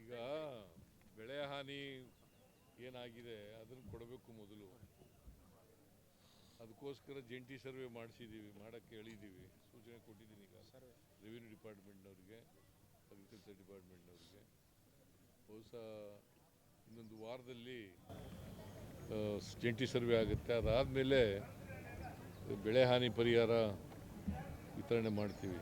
ಈಗ ಬೆಳೆ ಹಾನಿ ಏನಾಗಿದೆ ಅದನ್ನು ಕೊಡಬೇಕು ಮೊದಲು. ಅದಕ್ಕೋಸ್ಕರ ಜಂಟಿ ಸರ್ವೆ ಮಾಡಿಸಿದ್ದೀವಿ ಮಾಡೋಕ್ಕೆ ಹೇಳಿದ್ದೀವಿ ಸೂಚನೆ ಕೊಟ್ಟಿದ್ದೀನಿ ಈಗ ರೆವಿನ್ಯೂ ಡಿಪಾರ್ಟ್ಮೆಂಟ್ನವ್ರಿಗೆ ಅಗ್ರಿಕಲ್ಚರ್ ಡಿಪಾರ್ಟ್ಮೆಂಟ್ನವ್ರಿಗೆ. ಬಹುಶಃ ಇನ್ನೊಂದು ವಾರದಲ್ಲಿ ಜಂಟಿ ಸರ್ವೆ ಆಗುತ್ತೆ. ಅದಾದಮೇಲೆ ಬೆಳೆ ಹಾನಿ ಪರಿಹಾರ ವಿತರಣೆ ಮಾಡ್ತೀವಿ.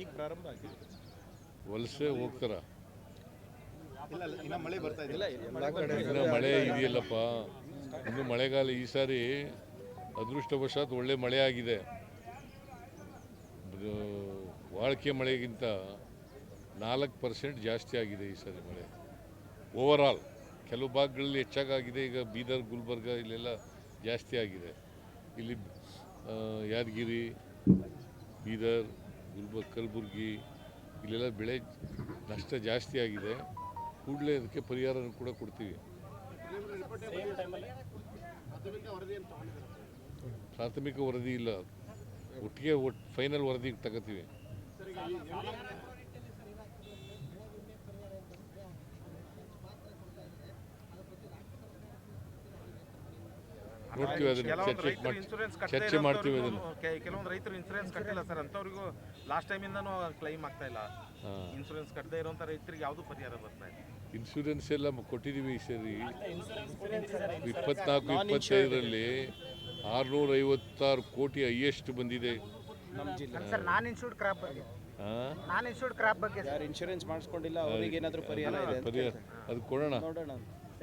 ಈಗ ಪ್ರಾರಂಭ ಆಗಿದೆ. ವಲಸೆ ಹೋಗ್ತಾರ. ಇಲ್ಲ ಇಲ್ಲ, ಮಳೆ ಬರ್ತಾ ಇಲ್ಲ ಇನ್ನು ಮಳೆ ಇದೆಯಲ್ಲಪ್ಪ. ಇನ್ನು ಮಳೆಗಾಲ ಈ ಸಾರಿ ಅದೃಷ್ಟವಶಾತ್ ಒಳ್ಳೆ ಮಳೆ ಆಗಿದೆ. ವಾಳ್ಕೆ ವಾಳಿಕೆ ಮಳೆಗಿಂತ ನಾಲ್ಕು ಪರ್ಸೆಂಟ್ ಜಾಸ್ತಿ ಆಗಿದೆ ಈ ಸಾರಿ ಮಳೆ. ಓವರಾಲ್ ಕೆಲವು ಭಾಗಗಳಲ್ಲಿ ಹೆಚ್ಚಾಗಿದೆ ಈಗ ಬೀದರ್ ಗುಲ್ಬರ್ಗ ಇಲ್ಲೆಲ್ಲ ಜಾಸ್ತಿ ಆಗಿದೆ. ಇಲ್ಲಿ ಯಾದಗಿರಿ ಬೀದರ್ ಗುಲ್ಬ ಕಲಬುರ್ಗಿ, ಇಲ್ಲೆಲ್ಲ ಬೆಳೆ ನಷ್ಟ ಜಾಸ್ತಿ ಆಗಿದೆ. ಕೂಡಲೇ ಅದಕ್ಕೆ ಪರಿಹಾರ ಕೂಡ ಕೊಡ್ತೀವಿ. ಪ್ರಾಥಮಿಕ ವರದಿ ಇಲ್ಲ. ಒಟ್ಟಿಗೆ ಒಟ್ಟು ಫೈನಲ್ ವರದಿ ತಗೋತೀವಿ. ನೋಡ್ತೀವಿ ಅದನ್ನ ಚರ್ಚೆ ರೈತರು ಇನ್ಶೂರೆನ್ಸ್ ಚರ್ಚೆ ಮಾಡ್ತೀವಿ ಅದನ್ನು. ಕೆಲವೊಂದು ರೈತರು ಇನ್ಶೂರೆನ್ಸ್ ಕಟ್ಟಿಲ್ಲ ಸರ್ ಅಂತವ್ರಿಗೂ ಲಾಸ್ಟ್ ಟೈಮಿಂದನೂ ಕ್ಲೈಮ್ ಆಗ್ತಾ ಇಲ್ಲ. ಹಾಂ. ಇನ್ಶೂರೆನ್ಸ್ ಕಟ್ಟದೇ ಇರುವಂತ ರೈತರಿಗೆ ಯಾವುದು ಪರಿಹಾರ ಬರ್ತಾ ಇಲ್ಲ. ಇನ್ಶೂರೆನ್ಸ್ ಎಲ್ಲ ಕೊಟ್ಟಿದೀವಿ ಕೊಟ್ಟಿದ್ದೀವಿ ಈ ಸರಿ. ಇಪ್ಪತ್ನಾಲ್ಕು ಇಪ್ಪತ್ತೈದರಲ್ಲಿ ಆರ್ನೂರ ಐವತ್ತಾರು ಕೋಟಿ ಹೈಯೆಸ್ಟ್ ಬಂದಿದೆ. ನಮ್ಮ ಜಿಲ್ಲೆ. ಸರ್ ನಾನ್ ಇನ್ಶೂರ್ಡ್ ಕ್ರಾಪ್ ಬಗ್ಗೆ. ನಾನ್ ಇನ್ಶೂರ್ಡ್ ಕ್ರಾಪ್ ಬಗ್ಗೆ ಸರ್. ಯಾರು ಇನ್ಶೂರೆನ್ಸ್ ಮಾಡಿಸ್ಕೊಂಡಿಲ್ಲ ಅವ್ರಿಗೆ ಏನಾದರೂ ಪರಿಹಾರ ಪರಿಹಾರ. ಅದು ಕೊಡೋಣ. ನೋಡೋಣ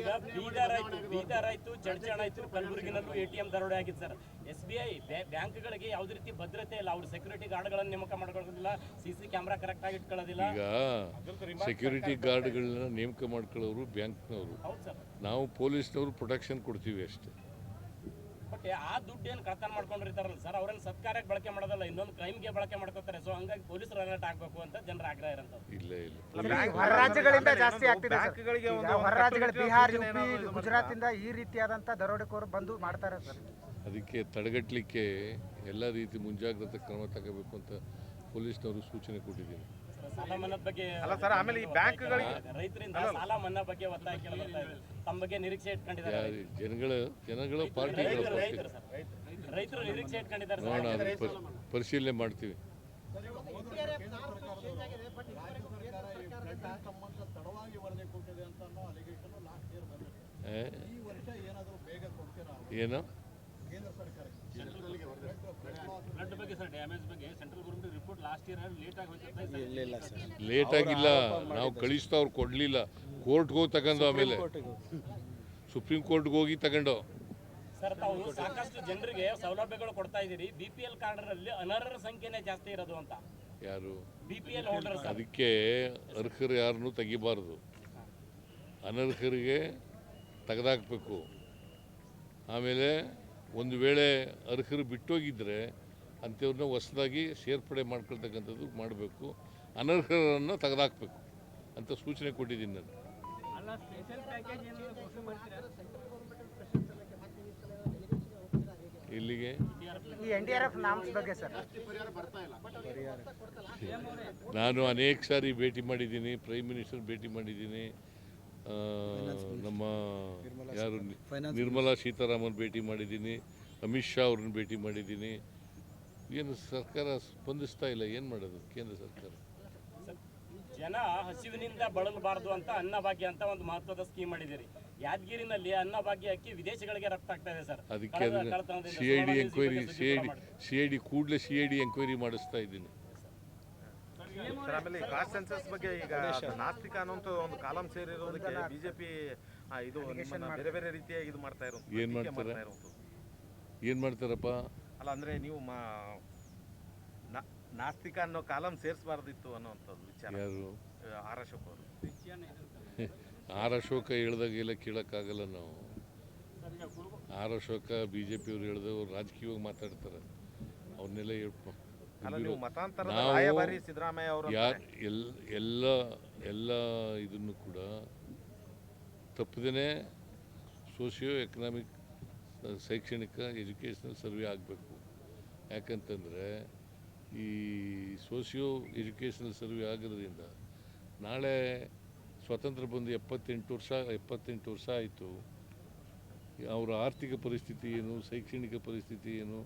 ಈಗ ಬೀದರ್ ಆಯ್ತು ಬೀದರ್ ಆಯ್ತು ಚಡ್ಚಣ ಆಯ್ತು ಕಲಬುರಗಿನಲ್ಲೂ ಎ ಟಿ ಎಂ ದರೋಡೆ ಆಗಿದೆ ಸರ್. ಎಸ್ ಬಿ ಐ ಬ್ಯಾಂಕ್ಗಳಿಗೆ ಯಾವುದೇ ರೀತಿ ಭದ್ರತೆ ಇಲ್ಲ. ಅವ್ರು ಸೆಕ್ಯೂರಿಟಿ ಗಾರ್ಡ್ಗಳನ್ನು ನೇಮಕ ಮಾಡ್ಕೊಳ್ಳೋದಿಲ್ಲ ಸಿ ಸಿ ಕ್ಯಾಮ್ರಾ ಕರೆಕ್ಟ್ ಆಗಿ ಇಟ್ಕೊಳ್ಳೋದಿಲ್ಲ. ಈಗ ಸೆಕ್ಯೂರಿಟಿ ಗಾರ್ಡ್ಗಳನ್ನ ನೇಮಕ ಮಾಡ್ಕೊಳ್ಳೋರು ಬ್ಯಾಂಕ್ನವರು. ನಾವು ಪೊಲೀಸ್ನವರು ಪ್ರೊಟೆಕ್ಷನ್ ಕೊಡ್ತೀವಿ ಅಷ್ಟೇ. ಬಟ್ ಆ ದುಡ್ಡು ಏನು ಕಳ್ತನ ಮಾಡ್ಕೊಂಡಿರ್ತಾರಲ್ಲ ಸರ್ ಅವ್ರನ್ನ ಸತ್ಕಾರಕ್ಕೆ ಬಳಕೆ ಮಾಡೋದಲ್ಲ ಇನ್ನೊಂದು ಕ್ರೈಮ್ಗೆ ಬಳಕೆ ಮಾಡ್ಕೋತಾರೆ. ಸೊ ಹಂಗಾಗಿ ಪೊಲೀಸರು ಅಲರ್ಟ್ ಆಗಬೇಕು ಅಂತ ಜನರ ಆಗ್ರಹ ಇರೋಂಥದ್ದು. ಇಲ್ಲ ಇಲ್ಲ. ಹೊರ ರಾಜ್ಯಗಳಿಂದ ಜಾಸ್ತಿ ಆಗ್ತಿದೆ ಸರ್. ಬ್ಯಾಂಕ್ಗಳಿಗೆ ಒಂದು ಹೊರ ರಾಜ್ಯಗಳು ಕಟ್ಟುನಿಟ್ಟಿನ ಬಿಹಾರ್ ಯುಪಿ ಏನಾದ್ರು ಗುಜರಾತ್ ಇಂದ ಈ ರೀತಿಯಾದಂತ ದರೋಡೆಕೋರು ಬಂದು ಮಾಡ್ತಾರೆ ಸರ್. ಅದಕ್ಕೆ ತಡೆಗಟ್ಟಲಿಕ್ಕೆ ಎಲ್ಲ ರೀತಿ ಮುಂಜಾಗ್ರತೆ ಕ್ರಮ ತಗೋಬೇಕು ಅಂತ ಪೊಲೀಸ್ನವರು ಸೂಚನೆ ಕೊಟ್ಟಿದ್ದೀನಿ ಸಾಲ ಮನ್ನಾ ಬಗ್ಗೆ ಅಲ್ಲ ಸರ್, ಆಮೇಲೆ ಈ ಬ್ಯಾಂಕ್ಗಳಿಗೆ- ರೈತರಿಂದ ಸಾಲ ಮನ್ನಾ ಬಗ್ಗೆ ಒತ್ತಾಯ ಕೇಳಿ ಇದೆ ತಮ್ಮ ಬಗ್ಗೆ ನಿರೀಕ್ಷೆ ಇಟ್ಕೊಂಡಿದ್ದಾರೆ. ಜನಗಳು ಜನಗಳ ಪಾರ್ಟಿ ಪಾರ್ಟಿಗಳ ರೈತರು ನಿರೀಕ್ಷೆ ಇಟ್ಕೊಂಡಿದ್ದಾರೆ ಸರ್. ಪರಿ- ಪರಿಶೀಲನೆ ಮಾಡ್ತೀವಿ. ಏ? ಏನು? ಫ್ಲಡ್ ಬಗ್ಗೆ ಸರ್ ಡ್ಯಾಮೇಜ್ ಬಗ್ಗೆ central government report last year late ಆಗಿ ಹೋಯ್ತು ಅಂತ ಇಲ್ಲ ಇಲ್ಲ ಸರ್. ಲೇಟ್ ಆಗಿಲ್ಲ. ನಾವು ಕಳಿಸ್ತಾ ಅವ್ರು ಕೊಡಲಿಲ್ಲ. ಕೋರ್ಟ್ಗೆ ಹೋಗಿ ತಗೊಂಡು ಆಮೇಲೆ? ಸುಪ್ರೀಂ ಕೋರ್ಟ್ಗೆ ಹೋಗಿ ತಗೊಂಡು? ಸರ್ ತಾವು ಸಾಕಷ್ಟು ಜನರಿಗೆ ಸೌಲಭ್ಯಗಳು ಕೊಡ್ತಾ ಇದ್ದೀರಿ. ಬಿ ಪಿ ಎಲ್ ಕಾರ್ಡ್ರಲ್ಲಿ ಅನರ್ಹರ ಸಂಖ್ಯೆನೇ ಜಾಸ್ತಿ ಇರೋದು ಅಂತ. ಯಾರು? B P L holder sir. ಅದಕ್ಕೆ ಅರ್ಹರು ಯಾರನ್ನು ತೆಗಿಬಾರ್ದು. ಅನರ್ಹರಿಗೆ ತೆಗೆದಾಕಬೇಕು. ಆಮೇಲೆ ಒಂದು ವೇಳೆ ಅರ್ಹರು ಬಿಟ್ಟೋಗಿದ್ದರೆ ಅಂಥವ್ರನ್ನ ಹೊಸದಾಗಿ ಸೇರ್ಪಡೆ ಮಾಡ್ಕೊಳ್ತಕ್ಕಂಥದ್ದು ಮಾಡಬೇಕು. ಅನರ್ಹರನ್ನು ತೆಗೆದಾಕಬೇಕು ಅಂತ ಸೂಚನೆ ಕೊಟ್ಟಿದ್ದೀನಿ ನಾನು. ಇಲ್ಲಿಗೆ? ಈ N D R F norms ಬಗ್ಗೆ ಸರ್. ನಾನು ಅನೇಕ ಸಾರಿ ಭೇಟಿ ಮಾಡಿದ್ದೀನಿ ಪ್ರೈಮ್ ಮಿನಿಸ್ಟರ್ ಭೇಟಿ ಮಾಡಿದ್ದೀನಿ. ನಮ್ಮ ಯಾರು ನಿರ್ಮಲಾ ಸೀತಾರಾಮನ್ ಭೇಟಿ ಮಾಡಿದ್ದೀನಿ ಅಮಿತ್ ಶಾ ಅವ್ರನ್ನ ಭೇಟಿ ಮಾಡಿದ್ದೀನಿ. ಏನು ಸರ್ಕಾರ ಸ್ಪಂದಿಸ್ತಾ ಇಲ್ಲ ಏನು ಮಾಡೋದು ಕೇಂದ್ರ ಸರ್ಕಾರ? ಸರ್, ಜನ ಹಸಿವಿನಿಂದ ಬಳಲಬಾರದು ಅಂತ ಅನ್ನಭಾಗ್ಯ ಅಂತ ಒಂದು ಮಹತ್ವದ ಸ್ಕೀಮ್ ಮಾಡಿದಿರಿ ಯಾದಗಿರಿನಲ್ಲಿ ಅನ್ನಭಾಗ್ಯ ಅಕ್ಕಿ ವಿದೇಶಗಳಿಗೆ ರಫ್ತು ಆಗ್ತಾ ಇದೆ ಸರ್. ಅದಕ್ಕೆ CID enquiry CID C I ಬಗ್ಗೆ ಡಿ ಸುದ್ದಿ ಸಿ ಐ ಡಿ ಕೂಡಲೇ ಸಿಐಡಿ ಎಂಕ್ವೈರಿ ಮಾಡಿಸ್ತಾ ಇದ್ದೀನಿ. ಸರ್ ಆಮೇಲೆ ಕಾಸ್ಟ್ ಸೆನ್ಸಸ್ ಬಗ್ಗೆ ಈಗ ನಾಸ್ತಿಕ ಅನ್ನೋಂಥ ಒಂದು ಕಾಲಂ ಸೇರಿರೋದಕ್ಕೆ ಬಿಜೆಪಿ ಇದು ನಿಮ್ಮನ್ನ ಬೇರೆ ಬೇರೆ ರೀತಿಯಾಗಿ ಇದು ಮಾಡ್ತಾ ಇರೋದು ಏನ್ ಮಾಡ್ತಾರೆ? ಏನು ಮಾಡ್ತಾರಪ್ಪ? ಅಲ್ಲ ಅಂದ್ರೆ ನೀವು ಮಾ ನಾಸ್ತಿಕ ಅನ್ನೋ ಕಾಲಂ ಸೇರಿಸಬಾರ್ದಿತ್ತು ಅನ್ನೋಂಥದ್ದು ವಿಚಾರ. ಯಾರು? ಆರ್ ಅಶೋಕ್ ಅವರು. ಆರ್ ಅಶೋಕ ಹೇಳ್ದಾಗೆಲ್ಲ ಕೇಳೋಕ್ಕಾಗಲ್ಲ ನಾವು. ಆರ್ ಅಶೋಕ ಬಿ ಜೆ ಪಿಯವ್ರು ಹೇಳ್ದವ್ರು ರಾಜಕೀಯವಾಗಿ ಮಾತಾಡ್ತಾರೆ. ಅವ್ರನ್ನೆಲ್ಲ ಹೇಳ್ಕೊಂಡು ಅಲ್ಲ ನೀವು ಮತಾಂತರ ನಾವು ರಾಯಭಾರಿ ಸಿದ್ದರಾಮಯ್ಯ ಅವರು ಯಾರು ಎಲ್ ಎಲ್ಲ ಎಲ್ಲ ಇದನ್ನು ಕೂಡ ತಪ್ಪದೇ ಸೋಷಿಯೋ ಎಕನಾಮಿಕ್ ಶೈಕ್ಷಣಿಕ ಎಜುಕೇಷನಲ್ ಸರ್ವೆ ಆಗಬೇಕು. ಯಾಕಂತಂದರೆ ಈ ಸೋಷಿಯೋ ಎಜುಕೇಷನಲ್ ಸರ್ವೆ ಆಗಿರೋದ್ರಿಂದ ನಾಳೆ ಸ್ವಾತಂತ್ರ್ಯ ಬಂದು ಎಪ್ಪತ್ತೆಂಟು ವರ್ಷ ಎಪ್ಪತ್ತೆಂಟು ವರ್ಷ ಆಯಿತು. ಅವರ ಆರ್ಥಿಕ ಪರಿಸ್ಥಿತಿ ಏನು, ಶೈಕ್ಷಣಿಕ ಪರಿಸ್ಥಿತಿ ಏನು,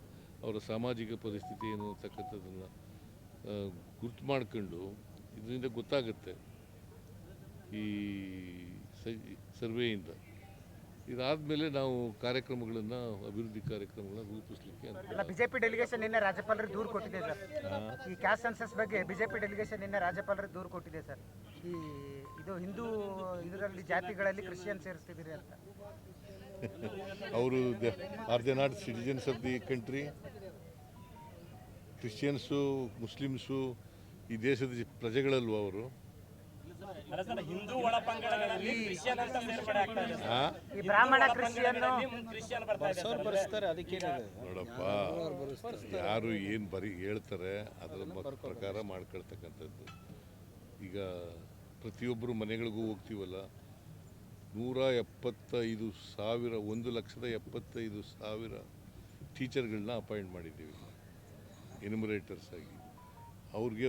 ಅವರ ಸಾಮಾಜಿಕ ಪರಿಸ್ಥಿತಿ ಏನು ಅಂತಕ್ಕಂಥದ್ದನ್ನು ಗುರ್ತು ಮಾಡ್ಕೊಂಡು ಇದರಿಂದ ಗೊತ್ತಾಗುತ್ತೆ ಈ ಸೈ- ಸರ್ವೆಯಿಂದ ಇದಾದಮೇಲೆ ನಾವು ಕಾರ್ಯಕ್ರಮಗಳನ್ನು ಅಭಿವೃದ್ಧಿ ಕಾರ್ಯಕ್ರಮಗಳನ್ನ ರೂಪಿಸಲಿಕ್ಕೆ ಬಿಜೆಪಿ ಡೆಲಿಗೇಷನ್ ನಿನ್ನೆ ರಾಜ್ಯಪಾಲರಿಗೆ ದೂರು ಕೊಟ್ಟಿದೆ ಸರ್. ಈ ಕ್ಯಾಸ್ಟ್ ಸೆನ್ಸಸ್ ಬಗ್ಗೆ ಬಿಜೆಪಿ ಡೆಲಿಗೇಷನ್ ನಿನ್ನೆ ರಾಜ್ಯಪಾಲರಿಗೆ ದೂರು ಕೊಟ್ಟಿದೆ ಸರ್. ಈ ಇದು ಹಿಂದೂ ಇದರಲ್ಲಿ ಜಾತಿಗಳಲ್ಲಿ ಕ್ರಿಶ್ಚಿಯನ್ ಸೇರಿಸ್ತಿದ್ದೀರಿ ಅಂತ. ಅವರು are they not citizens of the country Christians Muslims ಈ ದೇಶದ ಪ್ರಜೆಗಳಲ್ವ ಅವರು? ಹಿಂದೂ ಒಳ ಪಂಗಡಗಳಲ್ಲಿ ಕ್ರಿಶ್ಚಿಯನ್ ಅಂತ ಸೇರ್ಪಡೆ ಆಗ್ತಾ ಇದೆ ಈ ಬ್ರಾಹ್ಮಣ ಕ್ರಿಶ್ಚಿಯನ್ ಕ್ರಿಶ್ಚಿಯನ್ ಬರ್ತಾ ಇದೆ ಅವ್ರು ಬರ್ಸ್ತಾರೆ ಅದಕ್ಕೇನಿದೆ ನೋಡಪ್ಪ ಯಾರು ಏನು ಬರೀ ಹೇಳ್ತಾರೆ ಅದರ ಮ- ಪ್ರಕಾರ ಮಾಡ್ಕೊಳ್ತಕ್ಕಂಥದ್ದು. ಈಗ ಪ್ರತಿಯೊಬ್ಬರು ಮನೆಗಳಿಗೂ ಹೋಗ್ತೀವಲ್ಲ ನೂರ ಎಪ್ಪತ್ತೈದು ಸಾವಿರ ಒಂದು ಲಕ್ಷದ ಎಪ್ಪತ್ತೈದು ಸಾವಿರ ಟೀಚರ್ಗಳನ್ನ ಅಪಾಯಿಂಟ್ ಮಾಡಿದ್ದೀವಿ. ಎನ್ಯುಮರೇಟರ್ಸ್ ಆಗಿ. ಅವ್ರಿಗೆ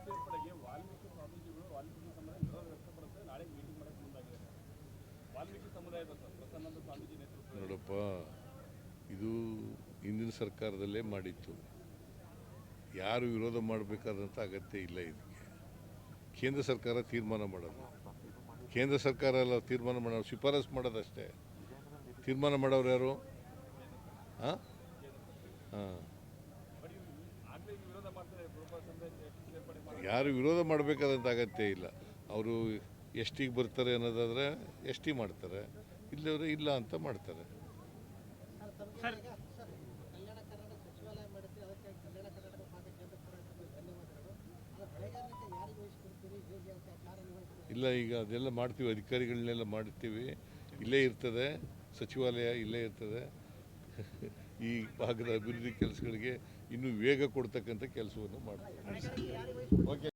ನೋಡಪ್ಪ, ಇದು ಹಿಂದಿನ ಸರ್ಕಾರದಲ್ಲೇ ಮಾಡಿತ್ತು. ಯಾರು ವಿರೋಧ ಮಾಡಬೇಕಾದಂಥ ಅಗತ್ಯ ಇಲ್ಲ ಇದಕ್ಕೆ. ಕೇಂದ್ರ ಸರ್ಕಾರ ತೀರ್ಮಾನ ಮಾಡೋದು. ಕೇಂದ್ರ ಸರ್ಕಾರ ಎಲ್ಲ ತೀರ್ಮಾನ ಮಾಡೋದು ಶಿಫಾರಸು ಮಾಡೋದಷ್ಟೇ. ತೀರ್ಮಾನ ಮಾಡೋರು ಯಾರು? ಹಾಂ ಹಾಂ ಯಾರು ವಿರೋಧ ಮಾಡಬೇಕಾದಂಥ ಅಗತ್ಯ ಇಲ್ಲ. ಅವರು ಎಷ್ಟಿಗೆ ಬರ್ತಾರೆ ಅನ್ನೋದಾದರೆ ಎಷ್ಟಿ ಮಾಡ್ತಾರೆ. ಇಲ್ಲವ್ರೆ ಇಲ್ಲ ಅಂತ ಮಾಡ್ತಾರೆ. ಇಲ್ಲ ಈಗ ಅದೆಲ್ಲ ಮಾಡ್ತೀವಿ ಅಧಿಕಾರಿಗಳನ್ನೆಲ್ಲ ಮಾಡ್ತೀವಿ. ಇಲ್ಲೇ ಇರ್ತದೆ ಸಚಿವಾಲಯ ಇಲ್ಲೇ ಇರ್ತದೆ. ಈ ಭಾಗದ ಅಭಿವೃದ್ಧಿ ಕೆಲಸಗಳಿಗೆ ಇನ್ನೂ ವೇಗ ಕೊಡ್ತಕ್ಕಂಥ ಕೆಲಸವನ್ನು ಮಾಡ್ತೀವಿ. ಓಕೆ.